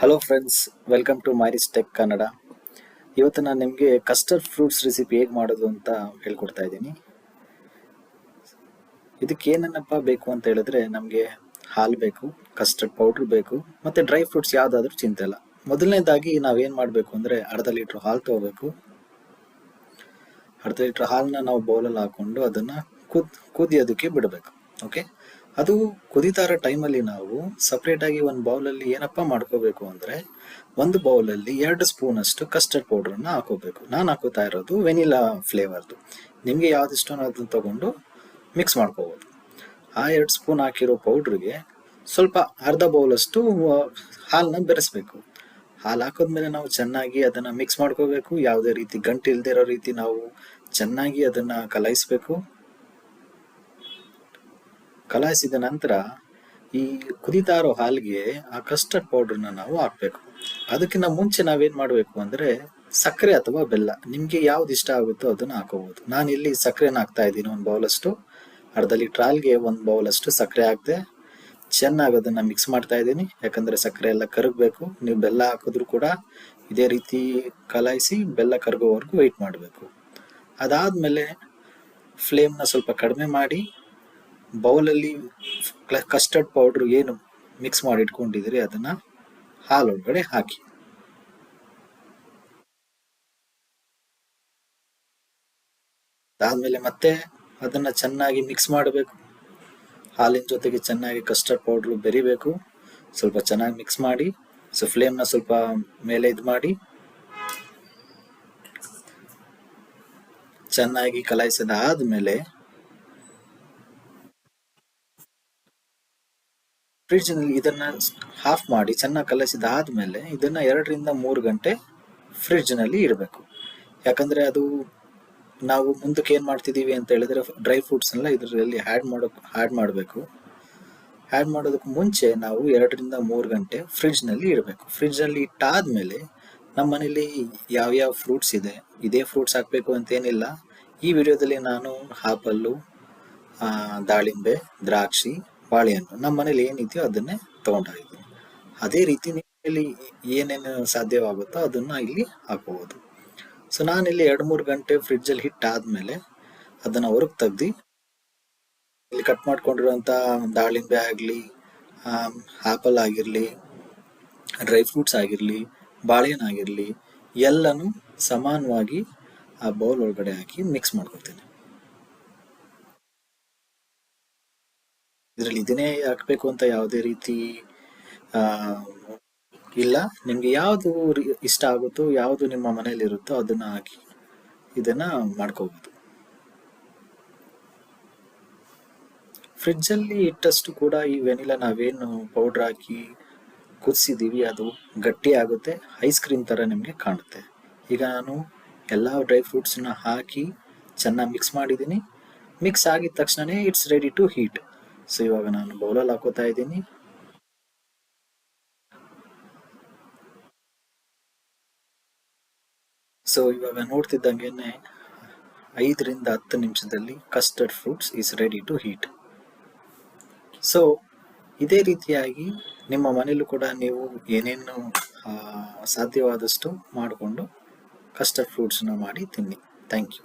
Hello friends welcome to ಮೈರಿಸ್ tech Kannada ಇವತ್ತು ನಾನು ನಿಮಗೆ ಕಸ್ಟರ್ಡ್ ಫ್ರೂಟ್ಸ್ ರೆಸಿಪಿ ಹೇಗೆ ಮಾಡೋದು ಅಂತ ಹೇಳ್ಕೊಡ್ತಾ ಇದ್ದೀನಿ. ಇದಕ್ಕೆ ಏನನ್ನಪ್ಪ ಬೇಕು ಅಂತ ಹೇಳಿದ್ರೆ ನಮಗೆ ಹಾಲು ಬೇಕು ಕಸ್ಟರ್ಡ್ ಪೌಡ್ರ್ ಬೇಕು, ಮತ್ತು ಡ್ರೈ ಫ್ರೂಟ್ಸ್ ಯಾವುದಾದ್ರೂ ಚಿಂತೆ ಇಲ್ಲ. ಮೊದಲನೇದಾಗಿ ನಾವೇನು ಮಾಡಬೇಕು ಅಂದರೆ ಅರ್ಧ ಲೀಟ್ರ್ ಹಾಲು ತೊಗೋಬೇಕು. ಅರ್ಧ ಲೀಟ್ರ್ ಹಾಲನ್ನ ನಾವು ಬೌಲಲ್ಲಿ ಹಾಕೊಂಡು ಅದನ್ನು ಕುದ್ ಕುದಿಯೋದಕ್ಕೆ ಬಿಡಬೇಕು ಓಕೆ ಅದು ಕುದೀತಾ ಇರೋ ಟೈಮಲ್ಲಿ ನಾವು ಸಪ್ರೇಟಾಗಿ ಒಂದು ಬೌಲಲ್ಲಿ ಏನಪ್ಪ ಮಾಡ್ಕೋಬೇಕು ಅಂದರೆ ಒಂದು ಬೌಲಲ್ಲಿ ಎರಡು ಸ್ಪೂನ್ ಅಷ್ಟು ಕಸ್ಟರ್ಡ್ ಪೌಡ್ರನ್ನ ಹಾಕೋಬೇಕು. ನಾನು ಹಾಕೋತಾ ಇರೋದು ವೆನಿಲಾ ಫ್ಲೇವರ್ದು ನಿಮಗೆ ಯಾವ್ದು ಇಷ್ಟ ತಗೊಂಡು ಮಿಕ್ಸ್ ಮಾಡ್ಕೋಬೋದು. ಆ ಎರಡು ಸ್ಪೂನ್ ಹಾಕಿರೋ ಪೌಡ್ರಿಗೆ ಸ್ವಲ್ಪ ಅರ್ಧ ಬೌಲಷ್ಟು ಹಾಲನ್ನ ಬೆರೆಸ್ಬೇಕು. ಹಾಲು ಹಾಕಿದ್ಮೇಲೆ ನಾವು ಚೆನ್ನಾಗಿ ಅದನ್ನು ಮಿಕ್ಸ್ ಮಾಡ್ಕೋಬೇಕು. ಯಾವುದೇ ರೀತಿ ಗಂಟು ರೀತಿ ನಾವು ಚೆನ್ನಾಗಿ ಅದನ್ನು ಕಲಾಯಿಸ್ಬೇಕು ಕಲಾಯಿಸಿದ ನಂತರ ಈ ಕುದೀತಾ ಇರೋ ಹಾಲಿಗೆ ಆ ಕಸ್ಟರ್ಡ್ ಪೌಡ್ರನ್ನ ನಾವು ಹಾಕ್ಬೇಕು. ಅದಕ್ಕಿಂತ ಮುಂಚೆ ನಾವೇನ್ ಮಾಡಬೇಕು ಅಂದ್ರೆ ಸಕ್ಕರೆ ಅಥವಾ ಬೆಲ್ಲ, ನಿಮ್ಗೆ ಯಾವ್ದು ಇಷ್ಟ ಆಗುತ್ತೋ ಅದನ್ನ ಹಾಕೋಬಹುದು ನಾನು ಇಲ್ಲಿ ಸಕ್ಕರೆನ ಹಾಕ್ತಾ ಇದ್ದೀನಿ ಒಂದು ಬೌಲಷ್ಟು. ಅರ್ಧ ಲೀಟರ್ ಹಾಲ್ಗೆ ಒಂದು ಬೌಲಷ್ಟು ಸಕ್ಕರೆ ಹಾಕ್ದೆ ಚೆನ್ನಾಗಿ ಅದನ್ನ ಮಿಕ್ಸ್ ಮಾಡ್ತಾ ಇದ್ದೀನಿ. ಯಾಕಂದ್ರೆ ಸಕ್ಕರೆ ಎಲ್ಲ ಕರಗಬೇಕು. ನೀವು ಬೆಲ್ಲ ಹಾಕಿದ್ರು ಕೂಡ ಇದೇ ರೀತಿ ಕಲಾಯಿಸಿ ಬೆಲ್ಲ ಕರಗೋವರೆಗೂ ವೆಯ್ಟ್ ಮಾಡಬೇಕು. ಅದಾದ್ಮೇಲೆ ಫ್ಲೇಮ್ನ ಸ್ವಲ್ಪ ಕಡಿಮೆ ಮಾಡಿ ಬೌಲಲ್ಲಿ ಕಸ್ಟರ್ಡ್ ಪೌಡ್ರ್ ಏನು ಮಿಕ್ಸ್ ಮಾಡಿ ಇಟ್ಕೊಂಡಿದ್ರಿ ಅದನ್ನ ಒಳಗಡೆ ಹಾಕಿ. ಅದಾದ್ಮೇಲೆ ಮತ್ತೆ ಅದನ್ನ ಚೆನ್ನಾಗಿ ಮಿಕ್ಸ್ ಮಾಡಬೇಕು. ಹಾಲಿನ ಜೊತೆಗೆ ಚೆನ್ನಾಗಿ ಕಸ್ಟರ್ಡ್ ಪೌಡ್ರ್ ಬೆರಿಬೇಕು. ಸ್ವಲ್ಪ ಚೆನ್ನಾಗಿ ಮಿಕ್ಸ್ ಮಾಡಿ, ಸೊ ಫ್ಲೇಮ್ನ ಸ್ವಲ್ಪ ಮೇಲೆ ಇದು ಮಾಡಿ. ಚೆನ್ನಾಗಿ ಕಲಾಯಿಸಿದ ಆದ್ಮೇಲೆ ಫ್ರಿಡ್ಜ್ನಲ್ಲಿ ಇದನ್ನ ಹಾಫ್ ಮಾಡಿ, ಚೆನ್ನಾಗಿ ಕಲಸಿದಾದ್ಮೇಲೆ ಇದನ್ನ ಎರಡರಿಂದ ಮೂರು ಗಂಟೆ ಫ್ರಿಡ್ಜ್ನಲ್ಲಿ ಇಡಬೇಕು. ಯಾಕಂದ್ರೆ ಅದು ನಾವು ಮುಂದಕ್ಕೆ ಏನ್ ಮಾಡ್ತಿದೀವಿ ಅಂತ ಹೇಳಿದ್ರೆ ಡ್ರೈ ಫ್ರೂಟ್ಸ್ ಎಲ್ಲ ಇದರಲ್ಲಿ ಆ್ಯಡ್ ಮಾಡೋ ಆ್ಯಡ್ ಮಾಡಬೇಕು. ಆ್ಯಡ್ ಮಾಡೋದಕ್ಕೆ ಮುಂಚೆ ನಾವು ಎರಡರಿಂದ ಮೂರು ಗಂಟೆ ಫ್ರಿಡ್ಜ್ನಲ್ಲಿ ಇಡಬೇಕು. ಫ್ರಿಡ್ಜ್ನಲ್ಲಿ ಇಟ್ಟಾದ್ಮೇಲೆ ನಮ್ಮ ಮನೇಲಿ ಯಾವ್ಯಾವ ಫ್ರೂಟ್ಸ್ ಇದೆ, ಇದೇ ಫ್ರೂಟ್ಸ್ ಹಾಕಬೇಕು ಅಂತ ಏನಿಲ್ಲ. ಈ ವಿಡಿಯೋದಲ್ಲಿ ನಾನು ಆಪಲ್ಲು ದಾಳಿಂಬೆ, ದ್ರಾಕ್ಷಿ ಬಾಳೆಹಣ್ಣು ನಮ್ಮ ಮನೇಲಿ ಏನಿದೆಯೋ ಅದನ್ನೇ ತಗೊಂಡಾಗಿದ್ದೀನಿ ಅದೇ ರೀತಿ ನಿಮ್ಮಲ್ಲಿ ಏನೇನು ಸಾಧ್ಯವಾಗುತ್ತೋ ಅದನ್ನ ಇಲ್ಲಿ ಹಾಕೋಬಹುದು ಸೊ ನಾನಿಲ್ಲಿ ಎರಡು ಮೂರು ಗಂಟೆ ಫ್ರಿಡ್ಜಲ್ಲಿ ಹಿಟ್ಟಾದ್ಮೇಲೆ ಅದನ್ನ ಹೊರಗೆ ತೆಗ್ದು ಇಲ್ಲಿ ಕಟ್ ಮಾಡ್ಕೊಂಡಿರುವಂಥ ದಾಳಿಂಬೆ ಆಗಲಿ ಆಪಲ್ ಆಗಿರಲಿ ಡ್ರೈ ಫ್ರೂಟ್ಸ್ ಆಗಿರಲಿ, ಬಾಳೆಹಣ್ಣು ಆಗಿರಲಿ ಎಲ್ಲನೂ ಸಮಾನವಾಗಿ ಆ ಬೌಲ್ ಒಳಗಡೆ ಹಾಕಿ ಮಿಕ್ಸ್ ಮಾಡ್ಕೊತೀನಿ ಇದರಲ್ಲಿ ಇದನ್ನೇ ಹಾಕ್ಬೇಕು ಅಂತ ಯಾವುದೇ ರೀತಿ ಇಲ್ಲ. ನಿಮಗೆ ಯಾವುದು ಇಷ್ಟ ಆಗುತ್ತೋ, ಯಾವುದು ನಿಮ್ಮ ಮನೆಯಲ್ಲಿರುತ್ತೋ ಅದನ್ನ ಹಾಕಿ ಇದನ್ನು ಮಾಡ್ಕೋಬೋದು. ಫ್ರಿಡ್ಜಲ್ಲಿ ಇಟ್ಟಷ್ಟು ಕೂಡ ಈ ವೆನಿಲಾ ನಾವೇನು ಪೌಡ್ರ್ ಹಾಕಿ ಕುದಿಸಿದ್ದೀವಿ ಅದು ಗಟ್ಟಿ ಆಗುತ್ತೆ, ಐಸ್ ಕ್ರೀಮ್ ಥರ ನಿಮಗೆ ಕಾಣುತ್ತೆ. ಈಗ ನಾನು ಎಲ್ಲ ಡ್ರೈ ಫ್ರೂಟ್ಸನ್ನ ಹಾಕಿ ಚೆನ್ನಾಗಿ ಮಿಕ್ಸ್ ಮಾಡಿದ್ದೀನಿ. ಮಿಕ್ಸ್ ಆಗಿದ ತಕ್ಷಣವೇ it's ready to eat. So, ಇವಾಗ ನಾನು ಬೌಲಲ್ಲಿ ಹಾಕೋತಾ ಇದ್ದೀನಿ. ಸೊ, ಇವಾಗ ನೋಡ್ತಿದ್ದಂಗೆನೆ ಐದರಿಂದ ಹತ್ತು ನಿಮಿಷದಲ್ಲಿ custard fruits is ready to eat so, ಇದೇ ರೀತಿಯಾಗಿ ನಿಮ್ಮ ಮನೇಲೂ ಕೂಡ ನೀವು ಏನೇನು ಸಾಧ್ಯವಾದಷ್ಟು ಮಾಡಿಕೊಂಡು ಕಸ್ಟರ್ಡ್ ಫ್ರೂಟ್ಸ್ನ ಮಾಡಿ ತಿನ್ನಿ. Thank you